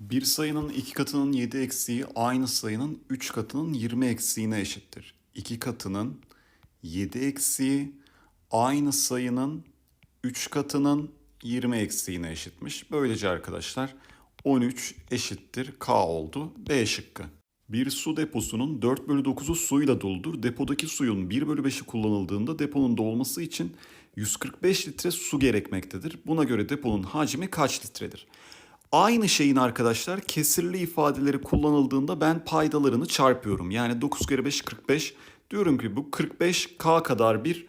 Bir sayının iki katının 7 eksiği aynı sayının 3 katının 20 eksiğine eşittir. 2 katının 7 eksiği aynı sayının 3 katının 20 eksiğine eşitmiş. Böylece arkadaşlar 13 eşittir K oldu. B şıkkı. Bir su deposunun 4 bölü 9'u suyla doludur. Depodaki suyun 1 bölü 5'i kullanıldığında deponun dolması için 145 litre su gerekmektedir. Buna göre deponun hacmi kaç litredir? Aynı şeyin arkadaşlar kesirli ifadeleri kullanıldığında ben paydalarını çarpıyorum. Yani 9 kere 5 45 diyorum ki bu 45K kadar bir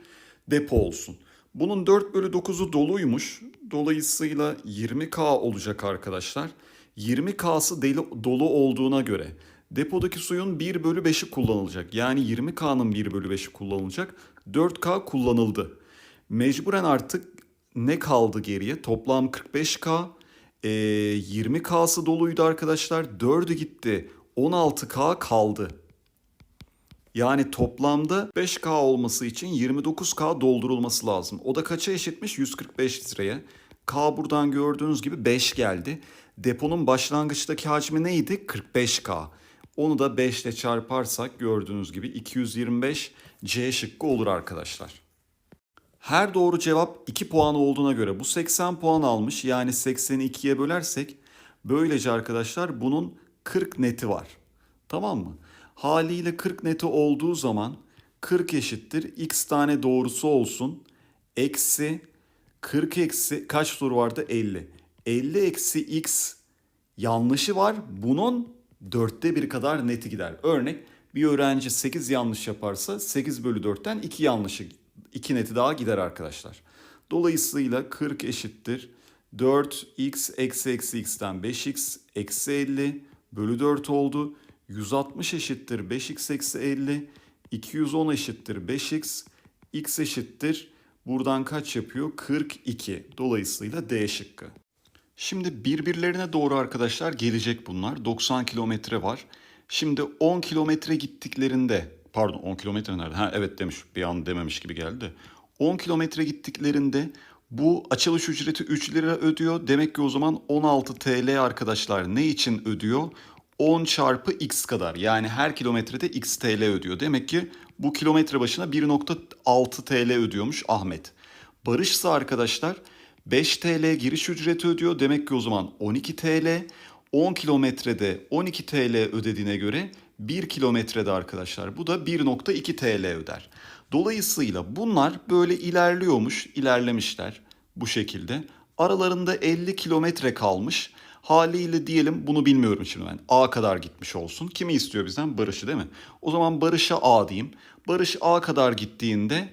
depo olsun. Bunun 4 bölü 9'u doluymuş. Dolayısıyla 20K olacak arkadaşlar. 20K'sı deli, dolu olduğuna göre depodaki suyun 1 bölü 5'i kullanılacak. Yani 20K'nın 1 bölü 5'i kullanılacak. 4K kullanıldı. Mecburen artık ne kaldı geriye? Toplam 45K. E, 20K'sı doluydu arkadaşlar. 4'ü gitti. 16K kaldı. Yani toplamda 5K olması için 29K doldurulması lazım. O da kaça eşitmiş? 145 litreye. K buradan gördüğünüz gibi 5 geldi. Deponun başlangıçtaki hacmi neydi? 45K. Onu da 5 ile çarparsak gördüğünüz gibi 225 C şıkkı olur arkadaşlar. Her doğru cevap 2 puan olduğuna göre bu 80 puan almış. Yani 80'i 2'ye bölersek böylece arkadaşlar bunun 40 neti var. Tamam mı? Haliyle 40 neti olduğu zaman 40 eşittir x tane doğrusu olsun. Eksi 40 eksi kaç soru vardı? 50. 50 eksi x yanlışı var. Bunun dörtte bir kadar neti gider. Örnek bir öğrenci 8 yanlış yaparsa 8 bölü 4'ten 2 yanlışı 2 neti daha gider arkadaşlar. Dolayısıyla 40 eşittir. 4x eksi eksi x'ten 5x eksi 50 bölü 4 oldu. 160 eşittir 5x eksi 50. 210 eşittir 5x. x eşittir. Buradan kaç yapıyor? 42. Dolayısıyla D şıkkı. Şimdi birbirlerine doğru arkadaşlar gelecek bunlar. 90 kilometre var. Şimdi 10 kilometre gittiklerinde pardon 10 kilometre nerede? Ha evet demiş bir an dememiş gibi geldi. de. 10 kilometre gittiklerinde bu açılış ücreti 3 lira ödüyor. Demek ki o zaman 16 TL arkadaşlar ne için ödüyor? 10 çarpı x kadar yani her kilometrede x TL ödüyor. Demek ki bu kilometre başına 1.6 TL ödüyormuş Ahmet. Barış ise arkadaşlar 5 TL giriş ücreti ödüyor. Demek ki o zaman 12 TL. 10 kilometrede 12 TL ödediğine göre 1 kilometrede arkadaşlar bu da 1.2 TL öder. Dolayısıyla bunlar böyle ilerliyormuş, ilerlemişler bu şekilde. Aralarında 50 kilometre kalmış. Haliyle diyelim bunu bilmiyorum şimdi ben. A kadar gitmiş olsun. Kimi istiyor bizden? Barış'ı değil mi? O zaman Barış'a A diyeyim. Barış A kadar gittiğinde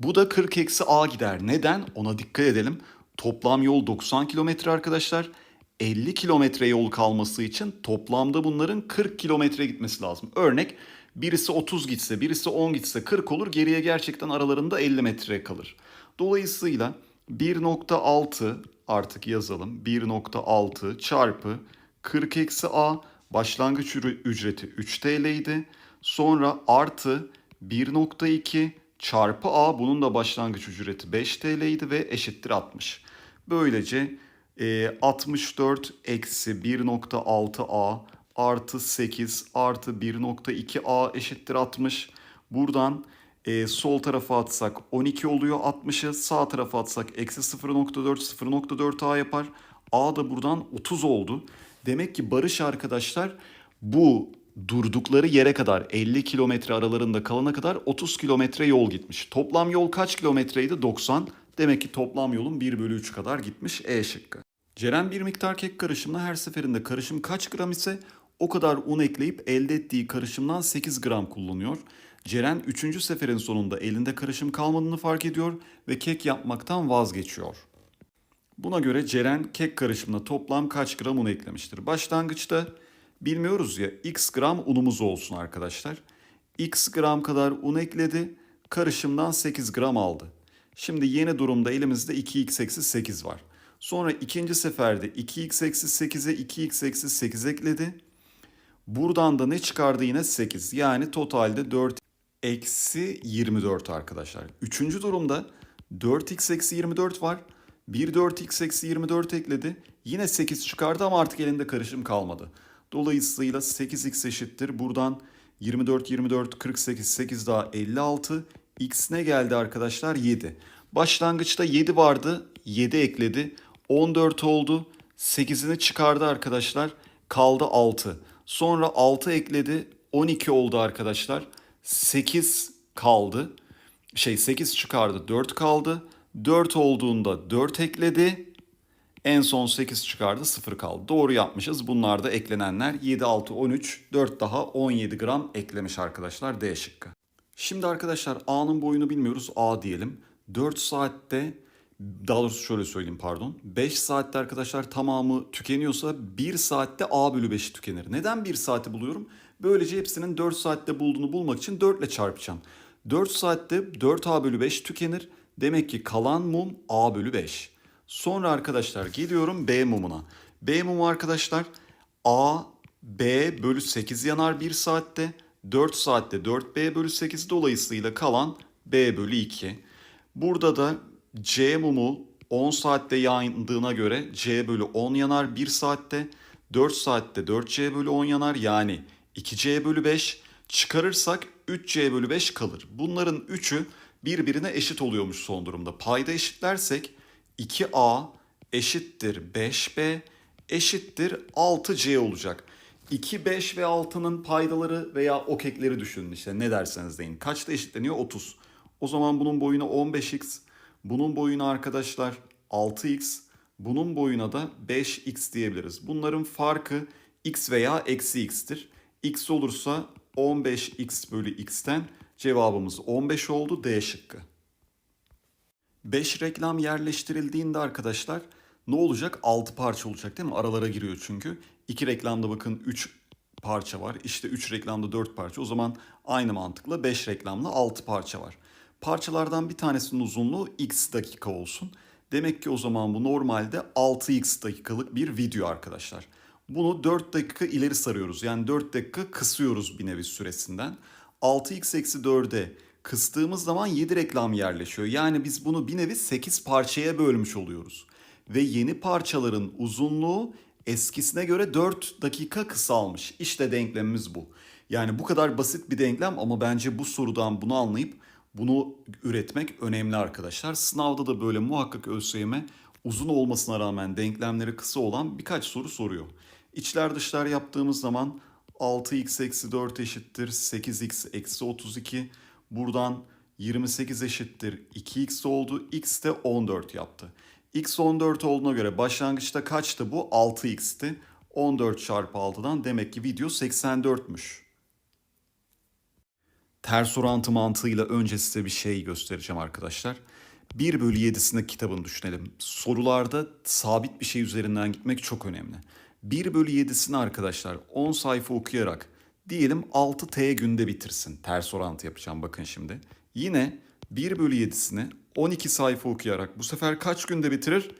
bu da 40 eksi A gider. Neden? Ona dikkat edelim. Toplam yol 90 kilometre arkadaşlar. 50 kilometre yol kalması için toplamda bunların 40 kilometre gitmesi lazım. Örnek birisi 30 gitse, birisi 10 gitse 40 olur. Geriye gerçekten aralarında 50 metre kalır. Dolayısıyla 1.6 artık yazalım. 1.6 çarpı 40 eksi A başlangıç ücreti 3 TL idi. Sonra artı 1.2 çarpı A bunun da başlangıç ücreti 5 TL idi ve eşittir 60. Böylece e, 64 eksi 1.6A artı 8 artı 1.2A eşittir 60. Buradan e, sol tarafa atsak 12 oluyor 60'ı. Sağ tarafa atsak eksi 0.4 0.4A yapar. A da buradan 30 oldu. Demek ki Barış arkadaşlar bu durdukları yere kadar 50 kilometre aralarında kalana kadar 30 kilometre yol gitmiş. Toplam yol kaç kilometreydi? 90. Demek ki toplam yolun 1 bölü 3 kadar gitmiş E şıkkı. Ceren bir miktar kek karışımına her seferinde karışım kaç gram ise o kadar un ekleyip elde ettiği karışımdan 8 gram kullanıyor. Ceren 3. seferin sonunda elinde karışım kalmadığını fark ediyor ve kek yapmaktan vazgeçiyor. Buna göre Ceren kek karışımına toplam kaç gram un eklemiştir? Başlangıçta bilmiyoruz ya x gram unumuz olsun arkadaşlar. x gram kadar un ekledi, karışımdan 8 gram aldı. Şimdi yeni durumda elimizde 2x eksi 8 var. Sonra ikinci seferde 2x eksi 8'e 2x eksi 8 ekledi. Buradan da ne çıkardı yine 8. Yani totalde 4 eksi 24 arkadaşlar. Üçüncü durumda 4x eksi 24 var. 1 4x eksi 24 ekledi. Yine 8 çıkardı ama artık elinde karışım kalmadı. Dolayısıyla 8x eşittir. Buradan 24, 24, 48, 8 daha 56. X ne geldi arkadaşlar? 7. Başlangıçta 7 vardı. 7 ekledi. 14 oldu. 8'ini çıkardı arkadaşlar. Kaldı 6. Sonra 6 ekledi. 12 oldu arkadaşlar. 8 kaldı. Şey 8 çıkardı. 4 kaldı. 4 olduğunda 4 ekledi. En son 8 çıkardı 0 kaldı. Doğru yapmışız. Bunlar da eklenenler 7, 6, 13, 4 daha 17 gram eklemiş arkadaşlar D şıkkı. Şimdi arkadaşlar A'nın boyunu bilmiyoruz. A diyelim. 4 saatte daha doğrusu şöyle söyleyeyim pardon. 5 saatte arkadaşlar tamamı tükeniyorsa 1 saatte A bölü 5'i tükenir. Neden 1 saati buluyorum? Böylece hepsinin 4 saatte bulduğunu bulmak için 4 ile çarpacağım. 4 saatte 4A bölü 5 tükenir. Demek ki kalan mum A bölü 5. Sonra arkadaşlar geliyorum B mumuna. B mumu arkadaşlar A, B bölü 8 yanar 1 saatte. 4 saatte 4B bölü 8 dolayısıyla kalan B bölü 2. Burada da C mumu 10 saatte yandığına göre C bölü 10 yanar 1 saatte. 4 saatte 4C bölü 10 yanar yani 2C bölü 5. Çıkarırsak 3C bölü 5 kalır. Bunların üçü birbirine eşit oluyormuş son durumda. Payda eşitlersek 2A eşittir 5B eşittir 6C olacak. 2, 5 ve 6'nın paydaları veya okekleri düşünün işte ne derseniz deyin. Kaçta eşitleniyor? 30. O zaman bunun boyuna 15x, bunun boyuna arkadaşlar 6x, bunun boyuna da 5x diyebiliriz. Bunların farkı x veya eksi x'tir. x olursa 15x bölü x'ten cevabımız 15 oldu D şıkkı. 5 reklam yerleştirildiğinde arkadaşlar ne olacak? 6 parça olacak değil mi? Aralara giriyor çünkü. 2 reklamda bakın 3 parça var. İşte 3 reklamda 4 parça. O zaman aynı mantıkla 5 reklamda 6 parça var. Parçalardan bir tanesinin uzunluğu x dakika olsun. Demek ki o zaman bu normalde 6x dakikalık bir video arkadaşlar. Bunu 4 dakika ileri sarıyoruz. Yani 4 dakika kısıyoruz bir nevi süresinden. 6x eksi 4'e kıstığımız zaman 7 reklam yerleşiyor. Yani biz bunu bir nevi 8 parçaya bölmüş oluyoruz. Ve yeni parçaların uzunluğu eskisine göre 4 dakika kısalmış. İşte denklemimiz bu. Yani bu kadar basit bir denklem ama bence bu sorudan bunu anlayıp bunu üretmek önemli arkadaşlar. Sınavda da böyle muhakkak ÖSYM uzun olmasına rağmen denklemleri kısa olan birkaç soru soruyor. İçler dışlar yaptığımız zaman 6x eksi 4 eşittir 8x eksi 32. Buradan 28 eşittir 2x oldu. x de 14 yaptı. X 14 olduğuna göre başlangıçta kaçtı bu? 6x'ti. 14 çarpı 6'dan demek ki video 84'müş. Ters orantı mantığıyla önce size bir şey göstereceğim arkadaşlar. 1 bölü 7'sinde kitabını düşünelim. Sorularda sabit bir şey üzerinden gitmek çok önemli. 1 bölü 7'sini arkadaşlar 10 sayfa okuyarak diyelim 6T günde bitirsin. Ters orantı yapacağım bakın şimdi. Yine 1 bölü 7'sini 12 sayfa okuyarak bu sefer kaç günde bitirir?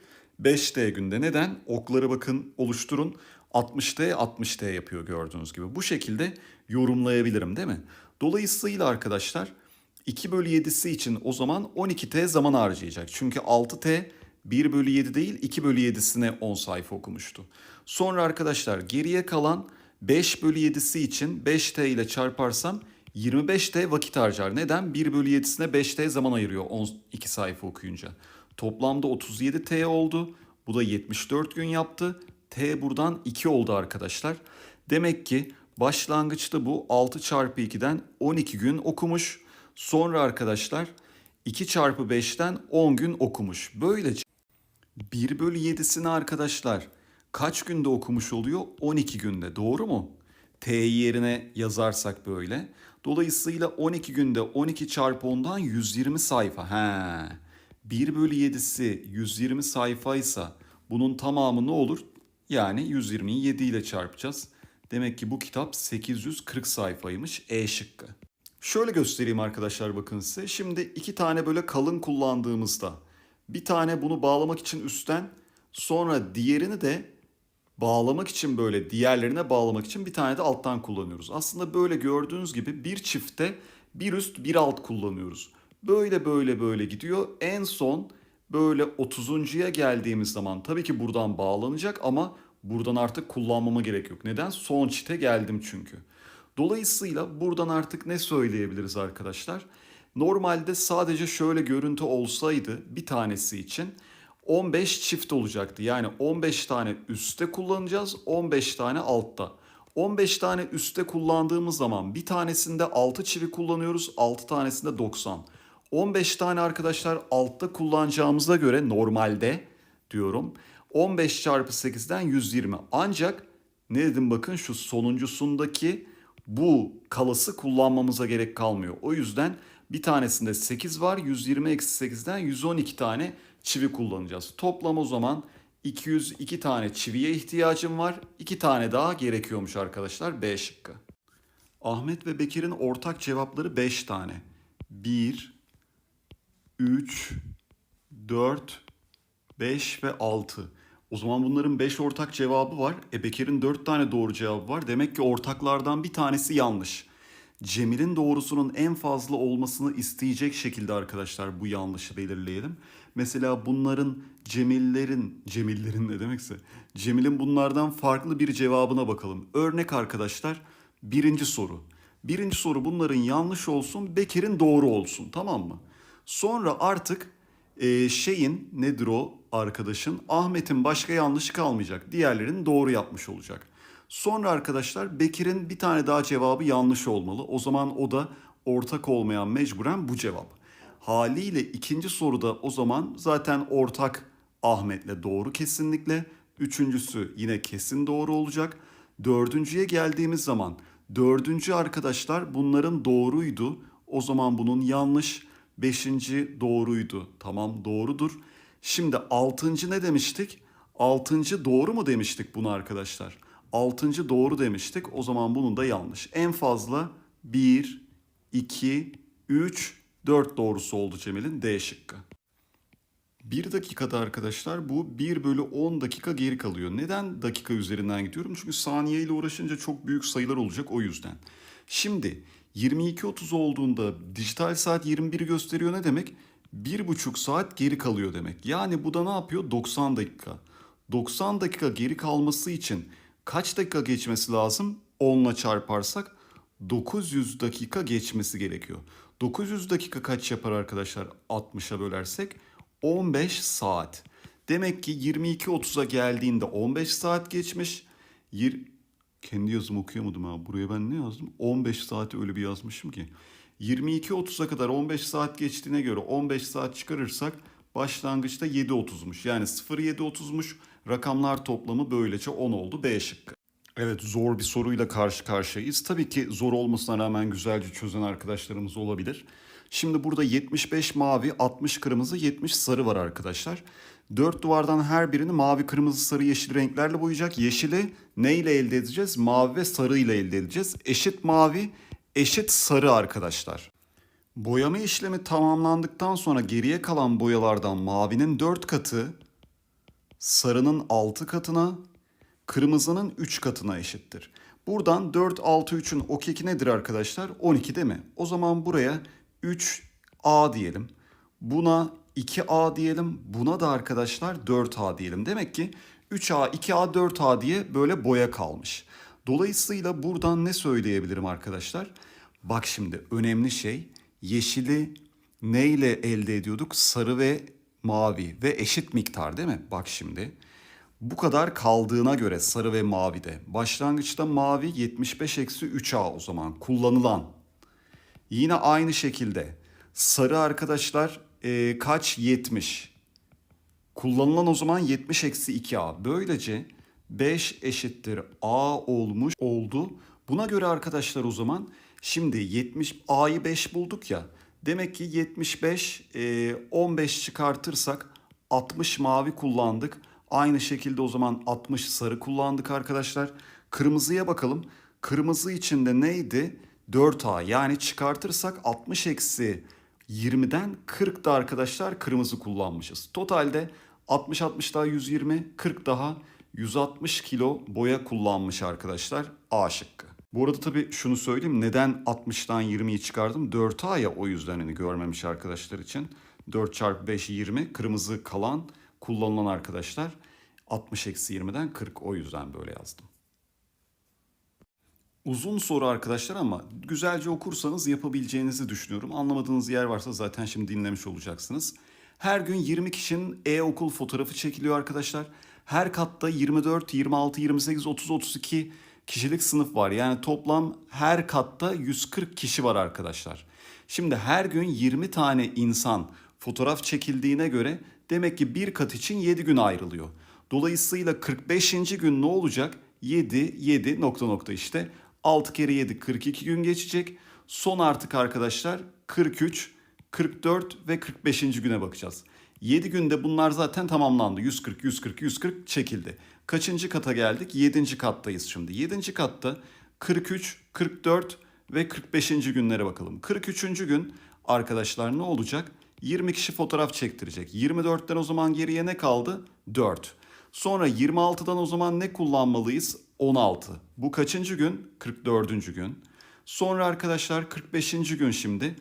5T günde. Neden? Okları bakın oluşturun. 60T 60T yapıyor gördüğünüz gibi. Bu şekilde yorumlayabilirim değil mi? Dolayısıyla arkadaşlar 2 bölü 7'si için o zaman 12T zaman harcayacak. Çünkü 6T 1 bölü 7 değil 2 bölü 7'sine 10 sayfa okumuştu. Sonra arkadaşlar geriye kalan 5 bölü 7'si için 5T ile çarparsam 25T vakit harcar. Neden? 1 bölü 7'sine 5T zaman ayırıyor 12 sayfa okuyunca. Toplamda 37T oldu. Bu da 74 gün yaptı. T buradan 2 oldu arkadaşlar. Demek ki başlangıçta bu 6 çarpı 2'den 12 gün okumuş. Sonra arkadaşlar 2 çarpı 5'ten 10 gün okumuş. Böylece 1 bölü 7'sini arkadaşlar kaç günde okumuş oluyor? 12 günde doğru mu? T'yi yerine yazarsak böyle. Dolayısıyla 12 günde 12 çarpı 10'dan 120 sayfa. He. 1 bölü 7'si 120 sayfaysa bunun tamamı ne olur? Yani 120'yi 7 ile çarpacağız. Demek ki bu kitap 840 sayfaymış E şıkkı. Şöyle göstereyim arkadaşlar bakın size. Şimdi iki tane böyle kalın kullandığımızda bir tane bunu bağlamak için üstten sonra diğerini de bağlamak için böyle diğerlerine bağlamak için bir tane de alttan kullanıyoruz. Aslında böyle gördüğünüz gibi bir çifte bir üst bir alt kullanıyoruz. Böyle böyle böyle gidiyor. En son böyle 30'uncuya geldiğimiz zaman tabii ki buradan bağlanacak ama buradan artık kullanmama gerek yok. Neden? Son çite geldim çünkü. Dolayısıyla buradan artık ne söyleyebiliriz arkadaşlar? Normalde sadece şöyle görüntü olsaydı bir tanesi için 15 çift olacaktı. Yani 15 tane üstte kullanacağız, 15 tane altta. 15 tane üstte kullandığımız zaman bir tanesinde 6 çivi kullanıyoruz, 6 tanesinde 90. 15 tane arkadaşlar altta kullanacağımıza göre normalde diyorum 15 çarpı 8'den 120. Ancak ne dedim bakın şu sonuncusundaki bu kalası kullanmamıza gerek kalmıyor. O yüzden bir tanesinde 8 var. 120 eksi 8'den 112 tane çivi kullanacağız. Toplam o zaman 202 tane çiviye ihtiyacım var. 2 tane daha gerekiyormuş arkadaşlar. B şıkkı. Ahmet ve Bekir'in ortak cevapları 5 tane. 1, 3, 4, 5 ve 6. O zaman bunların 5 ortak cevabı var. E Bekir'in 4 tane doğru cevabı var. Demek ki ortaklardan bir tanesi yanlış. Cemil'in doğrusunun en fazla olmasını isteyecek şekilde arkadaşlar bu yanlışı belirleyelim. Mesela bunların Cemillerin, Cemillerin ne demekse, Cemil'in bunlardan farklı bir cevabına bakalım. Örnek arkadaşlar birinci soru. Birinci soru bunların yanlış olsun, Bekir'in doğru olsun tamam mı? Sonra artık e, şeyin nedir o arkadaşın Ahmet'in başka yanlışı kalmayacak. Diğerlerinin doğru yapmış olacak. Sonra arkadaşlar Bekir'in bir tane daha cevabı yanlış olmalı. O zaman o da ortak olmayan mecburen bu cevap. Haliyle ikinci soruda o zaman zaten ortak Ahmet'le doğru kesinlikle. Üçüncüsü yine kesin doğru olacak. Dördüncüye geldiğimiz zaman dördüncü arkadaşlar bunların doğruydu. O zaman bunun yanlış. Beşinci doğruydu. Tamam doğrudur. Şimdi altıncı ne demiştik? Altıncı doğru mu demiştik bunu arkadaşlar? Altıncı doğru demiştik. O zaman bunun da yanlış. En fazla 1, 2, 3, 4 doğrusu oldu Cemil'in D şıkkı. Bir dakikada arkadaşlar bu 1 bölü 10 dakika geri kalıyor. Neden dakika üzerinden gidiyorum? Çünkü saniye ile uğraşınca çok büyük sayılar olacak o yüzden. Şimdi 22.30 olduğunda dijital saat 21'i gösteriyor ne demek? 1,5 saat geri kalıyor demek. Yani bu da ne yapıyor? 90 dakika. 90 dakika geri kalması için kaç dakika geçmesi lazım? 10 ile çarparsak 900 dakika geçmesi gerekiyor. 900 dakika kaç yapar arkadaşlar 60'a bölersek? 15 saat. Demek ki 22.30'a geldiğinde 15 saat geçmiş. Yir... Kendi yazımı okuyamadım ha. Buraya ben ne yazdım? 15 saati öyle bir yazmışım ki. 22.30'a kadar 15 saat geçtiğine göre 15 saat çıkarırsak başlangıçta 7.30'muş. Yani 0.7.30'muş. Rakamlar toplamı böylece 10 oldu. B şıkkı. Evet zor bir soruyla karşı karşıyayız. Tabii ki zor olmasına rağmen güzelce çözen arkadaşlarımız olabilir. Şimdi burada 75 mavi, 60 kırmızı, 70 sarı var arkadaşlar. Dört duvardan her birini mavi, kırmızı, sarı, yeşil renklerle boyayacak. Yeşili neyle elde edeceğiz? Mavi ve sarı ile elde edeceğiz. Eşit mavi, eşit sarı arkadaşlar. Boyama işlemi tamamlandıktan sonra geriye kalan boyalardan mavinin 4 katı, sarının 6 katına, kırmızının 3 katına eşittir. Buradan 4, 6, 3'ün o keki nedir arkadaşlar? 12 değil mi? O zaman buraya 3A diyelim. Buna 2A diyelim. Buna da arkadaşlar 4A diyelim. Demek ki 3A, 2A, 4A diye böyle boya kalmış. Dolayısıyla buradan ne söyleyebilirim arkadaşlar? Bak şimdi önemli şey yeşili neyle elde ediyorduk? Sarı ve mavi ve eşit miktar değil mi? Bak şimdi. Bu kadar kaldığına göre sarı ve mavide. Başlangıçta mavi 75 eksi 3A o zaman kullanılan. Yine aynı şekilde sarı arkadaşlar e, kaç 70. Kullanılan o zaman 70 eksi 2A. Böylece 5 eşittir A olmuş oldu. Buna göre arkadaşlar o zaman şimdi 70 A'yı 5 bulduk ya. Demek ki 75 e, 15 çıkartırsak 60 mavi kullandık. Aynı şekilde o zaman 60 sarı kullandık arkadaşlar. Kırmızıya bakalım. Kırmızı içinde neydi? 4A yani çıkartırsak 60 eksi 20'den 40 da arkadaşlar kırmızı kullanmışız. Totalde 60 60 daha 120 40 daha 160 kilo boya kullanmış arkadaşlar A şıkkı. Bu arada tabii şunu söyleyeyim neden 60'tan 20'yi çıkardım 4A ya o yüzden hani görmemiş arkadaşlar için. 4 çarpı 5 20. Kırmızı kalan kullanılan arkadaşlar 60 eksi 20'den 40 o yüzden böyle yazdım. Uzun soru arkadaşlar ama güzelce okursanız yapabileceğinizi düşünüyorum. Anlamadığınız yer varsa zaten şimdi dinlemiş olacaksınız. Her gün 20 kişinin e-okul fotoğrafı çekiliyor arkadaşlar. Her katta 24, 26, 28, 30, 32 kişilik sınıf var. Yani toplam her katta 140 kişi var arkadaşlar. Şimdi her gün 20 tane insan fotoğraf çekildiğine göre demek ki bir kat için 7 gün ayrılıyor. Dolayısıyla 45. gün ne olacak? 7, 7 nokta nokta işte. 6 kere 7 42 gün geçecek. Son artık arkadaşlar 43, 44 ve 45. güne bakacağız. 7 günde bunlar zaten tamamlandı. 140, 140, 140 çekildi. Kaçıncı kata geldik? 7. kattayız şimdi. 7. katta 43, 44 ve 45. günlere bakalım. 43. gün arkadaşlar ne olacak? 20 kişi fotoğraf çektirecek. 24'ten o zaman geriye ne kaldı? 4. Sonra 26'dan o zaman ne kullanmalıyız? 16. Bu kaçıncı gün? 44. gün. Sonra arkadaşlar 45. gün şimdi.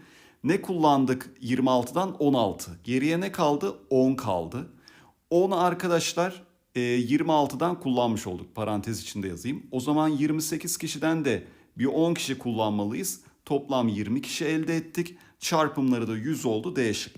Ne kullandık 26'dan 16. Geriye ne kaldı? 10 kaldı. 10 arkadaşlar e, 26'dan kullanmış olduk. Parantez içinde yazayım. O zaman 28 kişiden de bir 10 kişi kullanmalıyız. Toplam 20 kişi elde ettik. Çarpımları da 100 oldu D şıkkı.